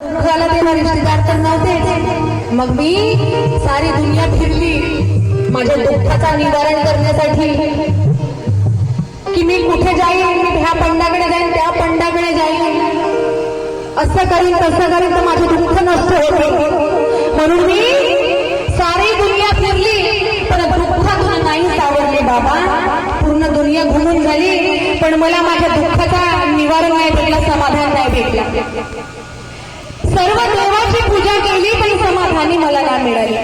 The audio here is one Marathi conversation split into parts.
दुःखाला तेव्हा रिश्तेदार तर नव्हते. मग मी सारी दुनिया फिरली माझ्या दुःखाचा निवारण करण्यासाठी. की मी कुठे जाईन? मी ह्या पंडाकडे जाईन त्या पंडाकडे जाईन. असं करीन तसं करीन तर माझे दुःख नष्ट होते म्हणून मी सारी दुनिया फिरली. पण दुःखातून नाही सावरले बाबा. पूर्ण दुनिया घुमून झाली. पण मला माझ्या दुःखाचा निवारण नाही भेटला समाधान नाही भेटला. सर्व देवाची पूजा केली पण समाधानी मला ना मिळाली.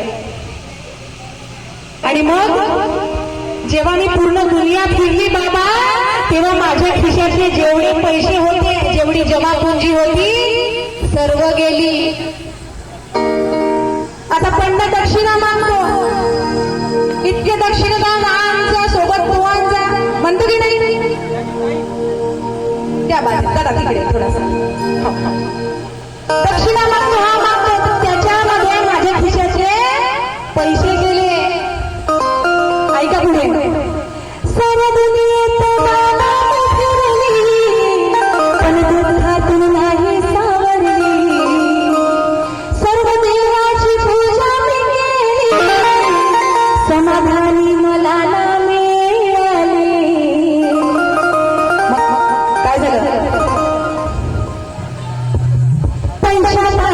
आणि मग जेव्हा मी पूर्ण दुनिया फिरली बाबा तेव्हा माझ्या खिशातले जेवढे पैसे होते जेवढी जमापुंजी होती सर्व गेली. आता पंड दक्षिणा मागतो. इतके दक्षिणा दान आमचा सोबत पोवांचा म्हणतो की नाही? त्या बाजूला दादा तिकडे थोडासा. हो, সাথে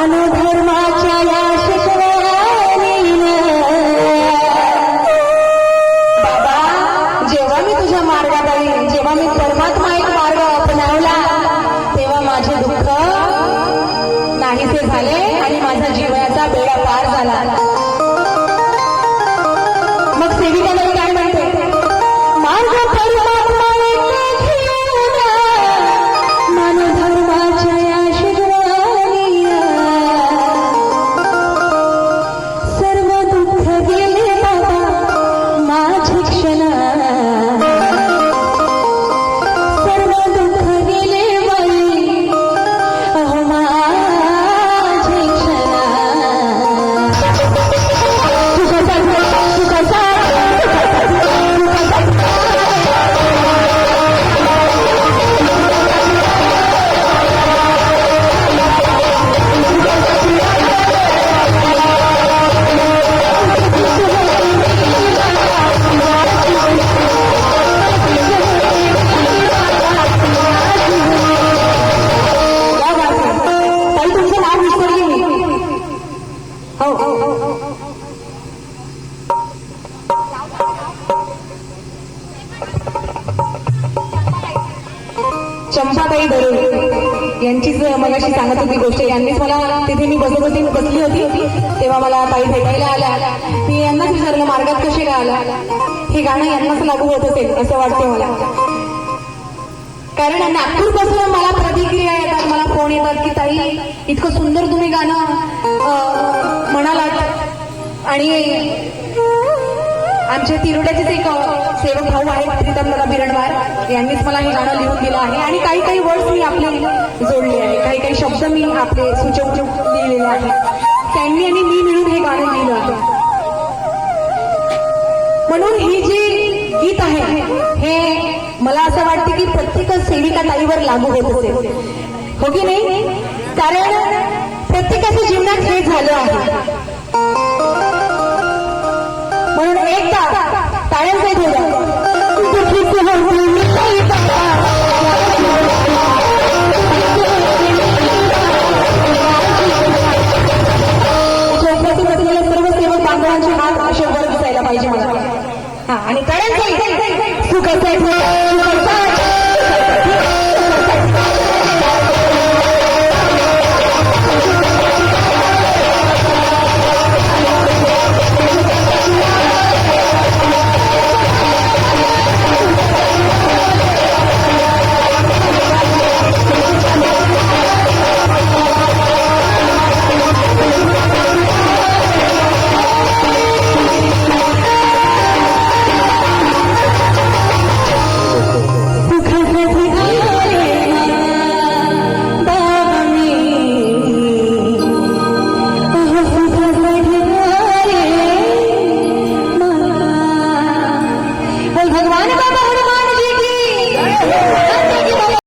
माझे झाले आणि माझा जीवनाचा बेडा पार झाला. मग सेविका चंपाताई दरे यांचीच मगाशी सांगत होती गोष्ट यांनीच मला तिथे मी बसत होती बसली होती तेव्हा मला ताई भेटायला आल्या. मी यांनाच विचारलं मार्गात कसे काय आला? हे गाणं यांनाच लागू होत असेल असं वाटते मला. कारण नागपूरपासून मला प्रतिक्रिया येतात मला फोन येतात की ताई इतकं सुंदर तुम्ही गाणं म्हणालात. आणि आमचे तिरुड्याचेच एक सेवक भाऊ आहेत प्रीतम बिरणवार. यांनीच मला हे गाणं लिहून दिलं आहे. आणि काही काही वर्ड्स मी आपले जोडले आहे. काही काही शब्द मी आपले सुचव लिहिलेले आहेत. त्यांनी आणि मी मिळून हे गाणं लिहिलं आहे म्हणून ही जी गीत आहे हे मला असं वाटतं की प्रत्येक सेविका ताईवर लागू होत असेल. हो की नाही? कारण प्रत्येकाच्या जीवनात हे झालं आहे. म्हणून एकदा टाळ्यांचा बसलेल्या सर्व पाहिजे मला. हा आणि टाळ्यांचे सुखासाठी सुखासाठी